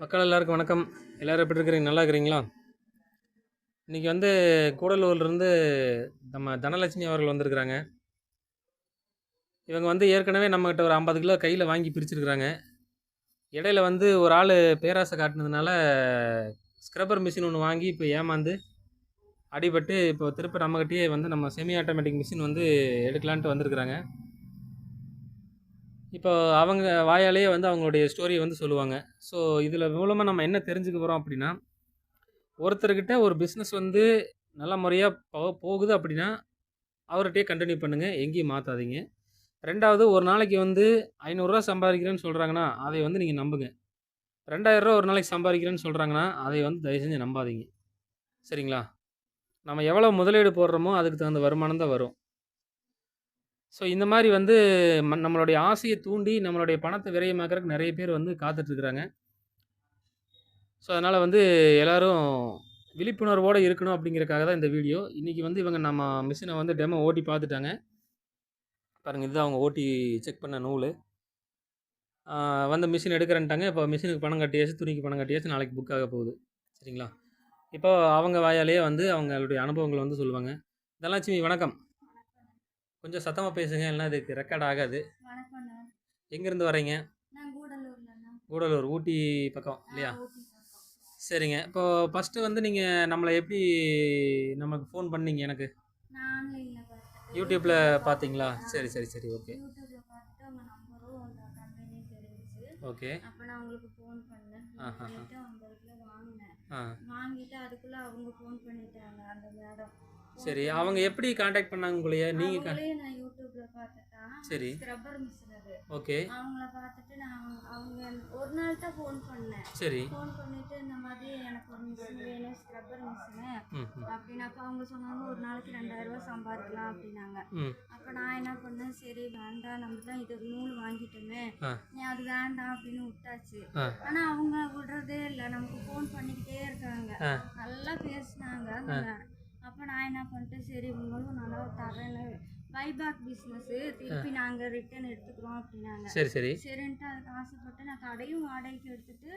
மக்கள் எல்லாருக்கும் வணக்கம். எல்லோரும் எப்படி இருக்கிறீங்க? நல்லா இருக்கிறீங்களா? இன்றைக்கி வந்து கூடலூர்லேருந்து நம்ம தனலட்சுமி அவர்கள் வந்திருக்கிறாங்க. இவங்க வந்து ஏற்கனவே நம்மக்கிட்ட ஒரு ஐம்பது கிலோ கையில் வாங்கி பிரிச்சிருக்கிறாங்க. இடையில வந்து ஒரு ஆள் பேராசை காட்டினதுனால ஸ்க்ரப்பர் மிஷின் ஒன்று வாங்கி இப்போ ஏமாந்து அடிபட்டு இப்போ திருப்பி நம்மக்கிட்டேயே வந்து நம்ம செமி ஆட்டோமேட்டிக் மிஷின் வந்து எடுக்கலான்ட்டு வந்திருக்கிறாங்க. இப்போ அவங்க வாயாலேயே வந்து அவங்களுடைய ஸ்டோரியை வந்து சொல்லுவாங்க. ஸோ இதில் மூலமாக நம்ம என்ன தெரிஞ்சுக்க போகிறோம் அப்படின்னா ஒருத்தர்கிட்ட ஒரு பிஸ்னஸ் வந்து நல்ல முறையாக போ போகுது அப்படின்னா அவர்கிட்டயே கண்டினியூ பண்ணுங்கள் எங்கேயும் மாற்றாதீங்க ரெண்டாவது ஒரு நாளைக்கு வந்து ஐநூறுரூவா சம்பாதிக்கிறேன்னு சொல்கிறாங்கன்னா அதை வந்து நீங்கள் நம்புங்க. ரெண்டாயிரரூவா ஒரு நாளைக்கு சம்பாதிக்கிறேன்னு சொல்கிறாங்கன்னா அதை வந்து தயவு செஞ்சு நம்பாதீங்க. சரிங்களா? நம்ம எவ்வளோ முதலீடு போடுறோமோ அதுக்கு தகுந்த வருமானம் தான் வரும். ஸோ இந்த மாதிரி வந்து ம- நம்மளுடைய ஆசையை தூண்டி நம்மளுடைய பணத்தை விரயமாக்குறதுக்கு நிறைய பேர் வந்து காத்துட்ருக்குறாங்க. ஸோ அதனால் வந்து எல்லாரும் விழிப்புணர்வோடு இருக்கணும் அப்படிங்கிறக்காக தான் இந்த வீடியோ. இன்றைக்கி வந்து இவங்க நம்ம மிஷினை வந்து டெமோ ஓட்டி பார்த்துட்டாங்க. பாருங்கள் இதுதான் அவங்க ஓட்டி செக் பண்ண நூல். வந்து மிஷின் எடுக்கிறேன்ட்டாங்க. இப்போ மிஷினுக்கு பணம் கட்டியாச்சு துணிக்கு பணம் கட்டியாச்சு நாளைக்கு புக் ஆக போகுது. சரிங்களா? இப்போ அவங்க வாயாலேயே வந்து அவங்களுடைய அனுபவங்களை வந்து சொல்லுவாங்க. தனலட்சுமி வணக்கம். கொஞ்சம் சத்தமாக பேசுங்க இல்லைன்னா இதுக்கு ரெக்கார்ட் ஆகாது. எங்கேருந்து வரீங்க கூடலூர் ஊட்டி பக்கம் இல்லையா? ஆ. சரிங்க. இப்போ ஃபஸ்ட்டு வந்து நீங்கள் நம்மளை எப்படி நமக்கு ஃபோன் பண்ணீங்க எனக்கு? யூடியூப்பில் பார்த்தீங்களா சரி சரி சரி ஓகே. ஓகே. அப்ப நான் உங்களுக்கு ஃபோன் பண்ணேன். வாங்கினேன். ஆ. வாங்கிட்டு அதுக்குள்ள அவங்க ஃபோன் பண்ணிட்டாங்க அந்த மேடம் சரி அவங்க எப்படி காண்டாக்ட் பண்ணாங்க உங்களைய? அவங்களே நான் யூடியூப்ல பார்த்துட்டேன் சரி. ஸ்க்ரப்பர் மிஷின் அது. ஓகே. அவங்கள பார்த்துட்டு நான் அவங்க ஒரு நாள் தான் ஃபோன் பண்ணேன். சரி. ஃபோன் பண்ணிட்டு இந்த மாதிரி எனக்கு ஒரு மிஷின் வேணும் ஸ்க்ரப்பர் மிஷினு அப்படின்னாக்கா அவங்க சொன்னாங்க ஒரு நாளைக்கு ரெண்டாயிரம் ரூபாய் சம்பாதிக்கலாம் அப்படின்னாங்க. அப்போ நான் என்ன பண்ணேன் சரி வேண்டாம் நம்ம தான் இது நூல் வாங்கிட்டோமே. நீ அது வேண்டாம் அப்படின்னு விட்டாச்சு. ஆனா அவங்க விடுறதே இல்லை நமக்கு ஃபோன் பண்ணிக்கிட்டே இருக்காங்க. நல்லா பேசுனாங்க. அப்போ நான் என்ன பண்ணிட்டேன்? சரி உங்களும் நல்லா தரேன்னு பைபேக் பிஸ்னஸ் திருப்பி நாங்க ரிட்டர்ன் எடுத்துக்கிறோம் அப்படின்னாங்க. சரி சரி. சரின்ட்டு அதுக்கு ஆசைப்பட்டு நான் கடையும் வாடகைக்கு எடுத்துட்டு.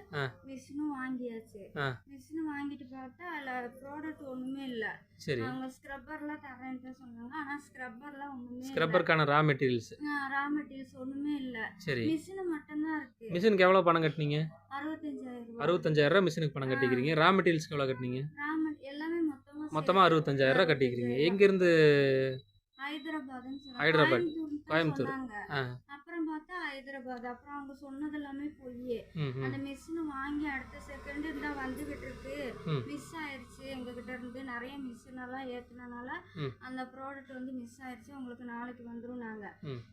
மிஷினும் வாங்கியாச்சு. ஆ. மிஷின் வாங்கிட்டு பார்த்தா அதில் ப்ராடக்ட் ஒன்றுமே இல்லை. சரி. அவங்க ஸ்க்ரப்பர்லாம் தரேன்ட்டு சொன்னாங்க. ஆனா ஸ்க்ரப்பர்லாம் இல்ல. ஸ்க்ரப்பருக்கான ரா மெட்டீரியல்ஸ் ரா மெட்டீரியல்ஸ் ஒண்ணுமே இல்ல. சரி. மிஷின் மட்டும்தான் இருக்கு. மிஷினுக்கு எவ்வளோ பணம் கட்டினீங்க? அறுபத்தஞ்சாயிரம் அறுபத்தஞ்சாயிரம் மிஷினுக்கு பணம் கட்டிக்கிறீங்க. ரா மெட்டீரியல்ஸ்க்கு எவ்வளோ கட்டினீங்க? மொத்தமாக அறுபத்தஞ்சாயிரம் ரூபா கட்டிக்கிறீங்க. எங்கேருந்து ஹைதராபாத். கோயம்புத்தூர். ஆ. ஹைதராபாத் அப்புறம் அவங்க சொன்னது எல்லாமே பொய் அந்த மிஷின் வாங்கி அடுத்த செகண்ட் தான் வந்துகிட்டு இருக்கு. மிஸ் ஆயிருச்சு எங்ககிட்ட இருந்து நிறைய மிஷின் எல்லாம் ஏத்துனனால. அந்த ப்ராடக்ட் வந்து மிஸ் ஆயிருச்சு உங்களுக்கு நாளைக்கு வந்துரும் நாங்க.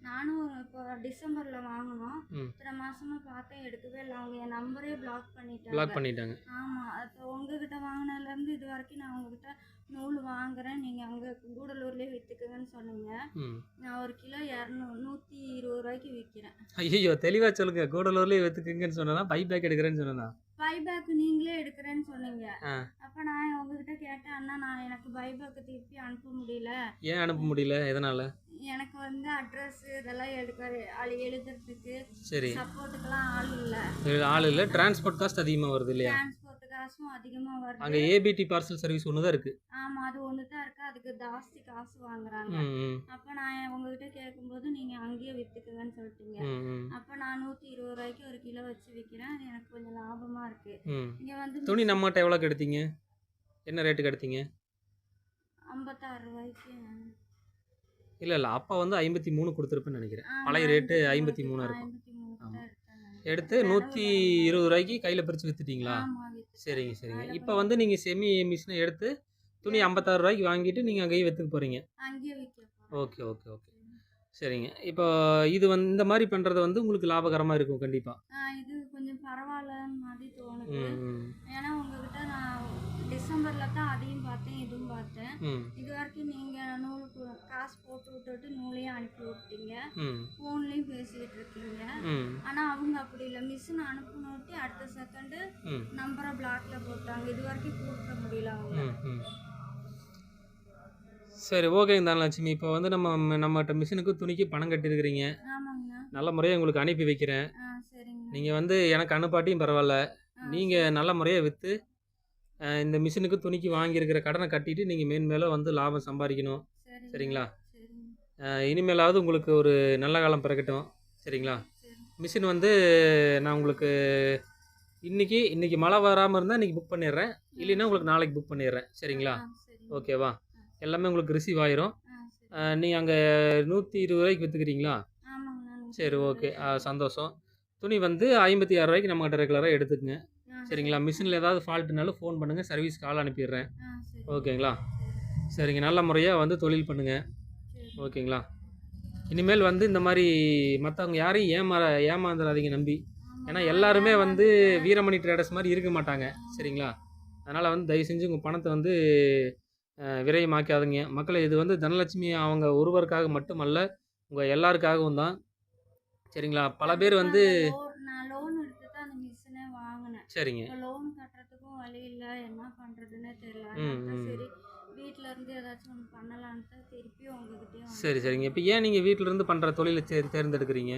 நானும் இப்போ டிசம்பர்ல வாங்கினோம். இத்தனை மாசமா பார்த்தேன் எடுக்கவே இல்லை. அவங்க என் நம்பரே பிளாக் பண்ணிட்டாங்க. பிளாக் பண்ணிட்டாங்க. ஆமா. உங்ககிட்ட வாங்கினதுல இருந்து இது வரைக்கும் நான் உங்ககிட்ட நூல் வாங்குறேன். நீங்க அங்க கூடலூர்லயே வித்துக்குங்கன்னு சொன்னீங்க. நான் ஒரு கிலோ இரநூறு நூத்தி இருபது ரூபாய்க்கு விற்கிறேன் ஐயோ தெளிவாக சொல்லுங்க. கூடலூர்லேயே வெத்துக்குங்கன்னு சொன்னா பை பேக் எடுக்கிறேன்னு சொன்னா பைபேக் நீங்களே எடுக்கிறேன்னு சொன்னீங்க. அப்ப நான் உங்ககிட்ட கேட்டேன் அண்ணா நான் எனக்கு பைபேக் திருப்பி அனுப்ப முடியல. ஏன் அனுப்ப முடியல? எதனால்? எனக்கு வந்து அட்ரஸ் இதெல்லாம் எடுக்க ஆள் எழுதுறதுக்கு சரி. சப்போர்ட்டுக்கெல்லாம் ஆள் இல்லை. ஆள் இல்லை. டிரான்ஸ்போர்ட் காஸ்ட் அதிகமாக வருது இல்லையா? டிரான்ஸ்போர்ட் காசும் அதிகமா வருது. அங்கே ஏபிடி பார்சல் சர்வீஸ் ஒன்று தான் இருக்குது ஆமா அது ஒன்று தான் இருக்கு. அதுக்கு ஜாஸ்தி காசு வாங்குறாங்க. அப்ப நான் உங்ககிட்ட கேட்கும்போது நீங்க அங்கேயே வித்துக்குங்கன்னு சொல்லிட்டீங்க. அப்ப நான் நூத்தி இருபது ரூபாய்க்கு ஒரு கிலோ வச்சு விற்கிறேன் அது எனக்கு கொஞ்சம் லாபமா இருக்கு. ம். இங்க வந்து துணி நம்மகிட்ட எவ்வளோக்கு எடுத்தீங்க? என்ன ரேட்டுக்கு எடுத்தீங்க? ஐம்பத்தாறு ரூபாய்க்கு. இல்லை இல்லை. அப்போ வந்து ஐம்பத்தி மூணு கொடுத்துருப்பேன்னு நினைக்கிறேன். பழைய ரேட்டு ஐம்பத்தி 53 மூணா இருக்கும். எடுத்து நூற்றி இருபது ரூபாய்க்கு கையில் பிரித்து வித்துட்டேன். சரிங்க சரிங்க. இப்போ வந்து நீங்கள் செமி மிஷினை எடுத்து துணி ஐம்பத்தாறு ரூபாய்க்கு வாங்கிட்டு நீங்கள் அங்கேயே விற்றுக்க போகிறீங்க அங்கேயே விற்க போறேன். Okay okay. ஓகே சரிங்க. இப்போ இது வந்து இந்த மாதிரி பண்ணுறது வந்து உங்களுக்கு லாபகரமாக இருக்கும் கண்டிப்பாக இது கொஞ்சம் பரவாயில்லன்னு மாதிரி தோணுது. ஏன்னா உங்ககிட்ட நான் டிசம்பர்ல தான் அதையும் பார்த்தேன் இதுவும் பார்த்தேன். இது வரைக்கும் நீங்க நூலுக்கு காசு போட்டு விட்டுட்டு நூலையும் அனுப்பி விட்டீங்க. ஃபோன்லயும் பேசிக்கிட்டு இருக்கீங்க. ஆனா அவங்க அப்படி இல்லை. மிஷின் அனுப்பினோட்டி அடுத்த செகண்டு நம்பரை பிளாக்ல போட்டாங்க. இது வரைக்கும் கூப்பிட முடியல அவங்க சரி ஓகேங்க தனலட்சுமி இப்போ வந்து நம்ம நம்மகிட்ட மிஷினுக்கு துணிக்கு பணம் ஆமாங்கண்ணா நல்ல முறையாக உங்களுக்கு அனுப்பி வைக்கிறேன். நீங்கள் வந்து எனக்கு அனுப்பாட்டியும் பரவாயில்ல. நீங்கள் நல்ல முறையாக விற்று இந்த மிஷினுக்கு துணிக்கு வாங்கியிருக்கிற கடனை கட்டிட்டு நீங்கள் மேன்மேலும் வந்து லாபம் சம்பாதிக்கணும். சரிங்க சரிங்களா? இனிமேலாவது உங்களுக்கு ஒரு நல்ல காலம் பிறக்கட்டும். சரிங்களா? சரி மிஷின் வந்து நான் உங்களுக்கு இன்னைக்கு இன்னைக்கு மழை வராமல் இருந்தால் இன்றைக்கி புக் பண்ணிடுறேன். இல்லைன்னா உங்களுக்கு நாளைக்கு புக் பண்ணிடுறேன். சரிங்களா? ஓகேவா எல்லாமே உங்களுக்கு ரிசீவ் ஆயிரும். நீங்கள் அங்கே நூற்றி இருபது ரூபாய்க்கு விற்றுக்கிறீங்களா சரி ஓகே சந்தோஷம். துணி வந்து ஐம்பத்தி ஆறு ரூபாய்க்கு நம்மகிட்ட ரெகுலராக எடுத்துக்கங்க. சரிங்களா? மிஷினில் ஏதாவது ஃபால்ட்டுனாலும் ஃபோன் பண்ணுங்கள் சர்வீஸ் கால் அனுப்பிடுறேன். ஓகேங்களா? சரி. சரிங்க நல்ல முறையாக வந்து தொழில் பண்ணுங்கள் ஓகேங்களா? இனிமேல் வந்து இந்த மாதிரி மற்றவங்க யாரையும் ஏமாற ஏமாந்துடாதீங்க நம்பி. ஏன்னா எல்லாருமே வந்து. வீரமணி ட்ரேடர்ஸ் மாதிரி இருக்க மாட்டாங்க. சரிங்களா? அதனால் வந்து தயவு செஞ்சு உங்கள் பணத்தை வந்து விரயமாக்காதீங்க. மக்களை இது வந்து தனலட்சுமி அவங்க ஒருவருக்காக மட்டுமல்ல உங்கள் எல்லாருக்காகவும் தான். சரிங்களா? பல பேர் வந்து சரிங்க. லோன் கட்டுறதுக்கும் வழி இல்லை என்ன பண்ணுறதுன்னே தெரியல. சரி வீட்ல இருந்து ஏதாச்சும் ஒன்று பண்ணலான்ட்டு திருப்பி உங்ககிட்டயும் சரி சரிங்க. இப்போ ஏன் நீங்கள் வீட்டிலேருந்து பண்ணுற தொழிலை தேர் தேர்ந்தெடுக்கிறீங்க?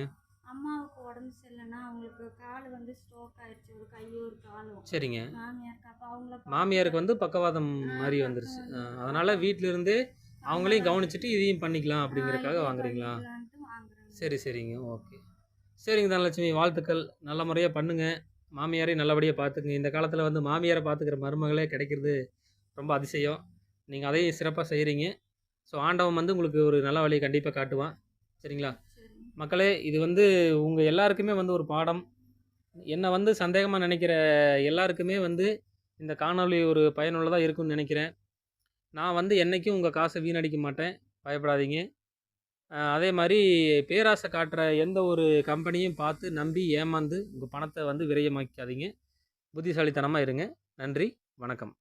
அம்மாவுக்கு உடம்பு சரியில்லைன்னா அவங்களுக்கு கால் வந்து ஸ்ட்ரோக் ஆயிடுச்சு ஒரு கையும் ஒரு காலும் சரிங்க. மாமியாருக்கு அப்போ அவங்கள மாமியாருக்கு வந்து பக்கவாதம் மாதிரி வந்துருச்சு. அதனால வீட்டில இருந்தே அவங்களையும் கவனிச்சுட்டு இதையும் பண்ணிக்கலாம் அப்படிங்கறதுக்காக வாங்குறீங்களா? சரி சரிங்க. ஓகே. சரிங்க தனலட்சுமி வாழ்த்துக்கள். நல்ல முறையாக பண்ணுங்க. மாமியாரையும் நல்லபடியாக பார்த்துக்குங்க இந்த காலத்தில் வந்து மாமியாரை பார்த்துக்கிற மருமகளே கிடைக்கிறது ரொம்ப அதிசயம். நீங்கள் அதையும் சிறப்பாக செய்கிறீங்க ஸோ ஆண்டவன் வந்து உங்களுக்கு ஒரு நல்ல வழியை கண்டிப்பாக காட்டுவான். சரிங்களா? மக்களே இது வந்து உங்கள் எல்லாருக்குமே வந்து ஒரு பாடம். என்னை வந்து சந்தேகமாக நினைக்கிற எல்லாருக்குமே வந்து இந்த காணொளி ஒரு பயனுள்ளதாக இருக்கும்னு நினைக்கிறேன். நான் வந்து என்றைக்கும் உங்கள் காசை வீணடிக்க மாட்டேன். பயப்படாதீங்க. அதே மாதிரி பேராசை காட்டுற எந்த ஒரு கம்பெனியும் பார்த்து நம்பி ஏமாந்து உங்கள் பணத்தை வந்து விரயமாக்காதீங்க புத்திசாலித்தனமாக இருங்க. நன்றி. வணக்கம்.